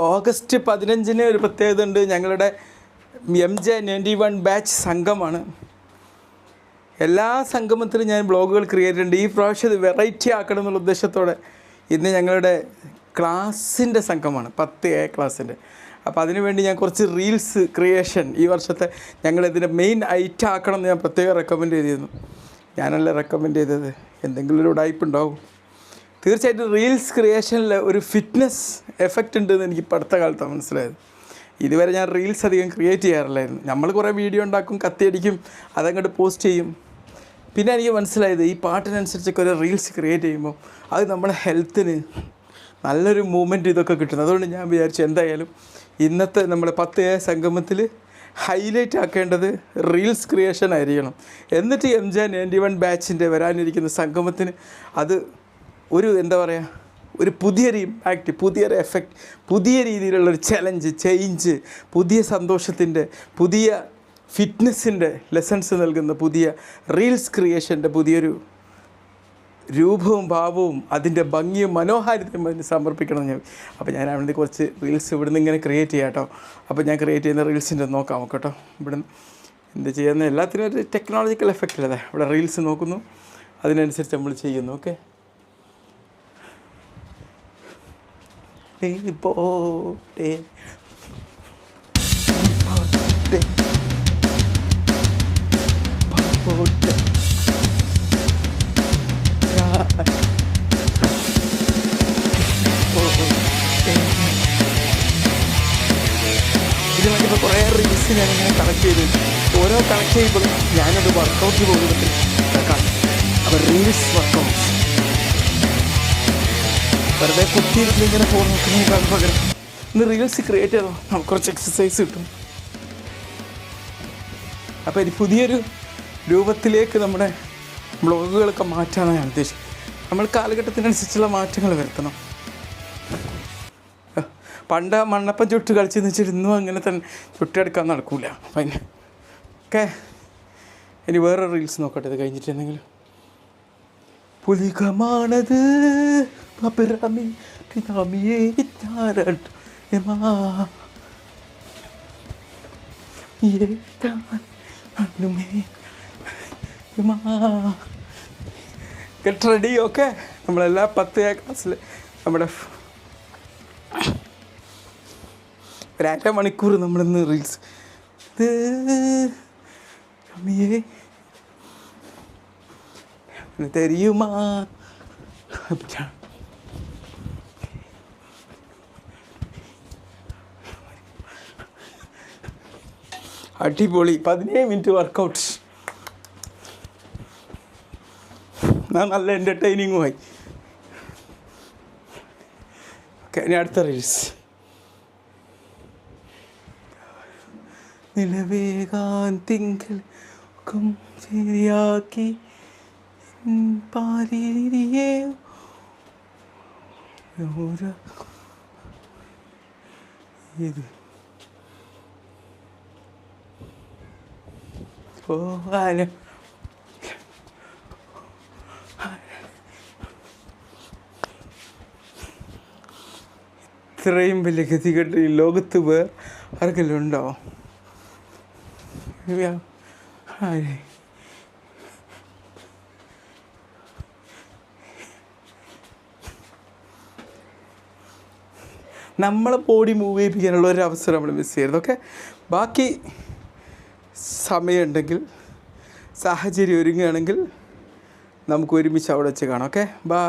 August പതിനഞ്ചിന് ഒരു പ്രത്യേകത ഉണ്ട്. ഞങ്ങളുടെ M J ninety one batch സംഘമാണ്. എല്ലാ സംഗമത്തിലും ഞാൻ ബ്ലോഗുകൾ ക്രിയേറ്റ് ചെയ്യുന്നുണ്ട്. ഈ പ്രാവശ്യം ഇത് വെറൈറ്റി ആക്കണം എന്നുള്ള ഉദ്ദേശത്തോടെ ഇന്ന് ഞങ്ങളുടെ ക്ലാസ്സിന്റെ സംഘമാണ്. പത്ത് എ ക്ലാസ്സിന്റെ. അപ്പോൾ അതിനുവേണ്ടി ഞാൻ കുറച്ച് റീൽസ് ക്രിയേഷൻ ഈ വർഷത്തെ ഞങ്ങളിതിന്റെ മെയിൻ ഐറ്റം ആക്കണം എന്ന് ഞാൻ പ്രത്യേകം റെക്കമെൻഡ് ചെയ്തിരുന്നു. ഞാനല്ല റെക്കമെൻഡ് ചെയ്തത്. എന്തെങ്കിലും ഒരു ഉടായ്പ ഉണ്ടാവും. തീർച്ചയായിട്ടും റീൽസ് ക്രിയേഷനിൽ ഒരു ഫിറ്റ്നസ് എഫക്റ്റ് ഉണ്ടെന്ന് എനിക്ക് അടുത്ത കാലത്താണ് മനസ്സിലായത്. ഇതുവരെ ഞാൻ റീൽസ് അധികം ക്രിയേറ്റ് ചെയ്യാറില്ലായിരുന്നു. നമ്മൾ കുറേ വീഡിയോ ഉണ്ടാക്കും കത്തിയടിക്കും അതങ്ങോട്ട് പോസ്റ്റ് ചെയ്യും. പിന്നെ എനിക്ക് മനസ്സിലായത് ഈ പാട്ടിനനുസരിച്ചൊക്കെ ഒരു റീൽസ് ക്രിയേറ്റ് ചെയ്യുമ്പോൾ അത് നമ്മുടെ ഹെൽത്തിന് നല്ലൊരു മൂവ്മെന്റ് ഇതൊക്കെ കിട്ടുന്നു. അതുകൊണ്ട് ഞാൻ വിചാരിച്ചു എന്തായാലും ഇന്നത്തെ നമ്മുടെ പത്ത് എ സംഗമത്തിൽ ഹൈലൈറ്റ് ആക്കേണ്ടത് റീൽസ് ക്രിയേഷൻ ആയിരിക്കണം. എന്നിട്ട് എം ജെ നയന്റി വൺ ബാച്ചിന്റെ വരാനിരിക്കുന്ന സംഗമത്തിന് അത് ഒരു എന്താ പറയുക ഒരു പുതിയൊരു ഇമ്പാക്റ്റ് പുതിയൊരു എഫക്റ്റ് പുതിയ രീതിയിലുള്ളൊരു ചലഞ്ച് ചേഞ്ച് പുതിയ സന്തോഷത്തിന്റെ പുതിയ ഫിറ്റ്നസ്സിന്റെ ലെസൺസ് നൽകുന്ന പുതിയ റീൽസ് ക്രിയേഷന്റെ പുതിയൊരു രൂപവും ഭാവവും അതിന്റെ ഭംഗിയും മനോഹാരിതയും അതിന് സമർപ്പിക്കണം ഞാൻ അപ്പോൾ ഞാൻ അവിടെ കുറച്ച് റീൽസ് ഇവിടുന്ന് ഇങ്ങനെ ക്രിയേറ്റ് ചെയ്യാം കേട്ടോ അപ്പോൾ ഞാൻ ക്രിയേറ്റ് ചെയ്യുന്ന റീൽസിന്റെ നോക്കാം നമുക്ക് കേട്ടോ ഇവിടുന്ന് എന്ത് ചെയ്യുന്ന? എല്ലാത്തിനും ഒരു ടെക്നോളജിക്കൽ എഫക്റ്റ് അല്ലേ? ഇവിടെ റീൽസ് നോക്കുന്നു. അതിനനുസരിച്ച് നമ്മൾ ചെയ്യുന്നു. ഓക്കെ പോട്ടെ ഇത് ഓരോ കണക്ട് ചെയ്യുമ്പോഴും ഞാനത് വർക്കൗട്ട് പോകുന്നതിൽ അപ്പൊ റീൽസ് വർക്കൗട്ട് വെറുതെ കുത്തിയിരുന്ന് ഇങ്ങനെ ഫോൺ നോക്കുന്നതിനേക്കാൾ പകരം ഇന്ന് റീൽസ് ക്രിയേറ്റ് ചെയ്തോ നമുക്ക് കുറച്ച് എക്സസൈസ് കിട്ടും. അപ്പോൾ ഇനി പുതിയൊരു രൂപത്തിലേക്ക് നമ്മുടെ ബ്ലോഗുകളൊക്കെ മാറ്റാനാണ് ഞാൻ ഉദ്ദേശിക്കുന്നത്. നമ്മൾ കാലഘട്ടത്തിനനുസരിച്ചുള്ള മാറ്റങ്ങൾ വരുത്തണം. പണ്ട് മണ്ണപ്പം ചുട്ട് കളിച്ചെന്ന് ഇന്നും അങ്ങനെ തന്നെ ചുട്ടെടുക്കാൻ നടക്കൂല. പിന്നെ ഓക്കെ. ഇനി വേറെ റീൽസ് നോക്കട്ടെ. ഇത് കഴിഞ്ഞിട്ട് എന്തെങ്കിലും. പുലികമാണത്. പപിറമി പിതാമിയേ താരട്ട് എമാ ഗെറ്റ് റെഡി ഓക്കെ നമ്മളെല്ലാ പത്ത് ക്ലാസ്സിൽ നമ്മുടെ ഒരര മണിക്കൂർ നമ്മളിന്ന് റീൽസ് ഇത് അമ്മിയേ തെരിയുമാ അടിപൊളി. പതിനേഴ് മിനിറ്റ് വർക്കൗട്ട് നല്ല എന്റർടൈനിങ്ങുമായി ഓക്കെ ഇനി അടുത്ത റീൽസ് നിലവേകാൻ ഇത്. പോകാനും ഇത്രയും വലിയ ഗതികെട്ട് ഈ ലോകത്ത് വേർ ആർക്കെല്ലാം ഉണ്ടോ? നമ്മളെ ബോഡി മൂവ് ചെയ്യിപ്പിക്കാനുള്ള ഒരു അവസരം നമ്മൾ മിസ് ചെയ്യരുത് ഓക്കെ ബാക്കി സമയമുണ്ടെങ്കിൽ സാഹചര്യം ഒരുങ്ങുകയാണെങ്കിൽ നമുക്ക് ഒരുമിച്ച് അവിടെ വെച്ച് കാണാം. ഓക്കെ ബാ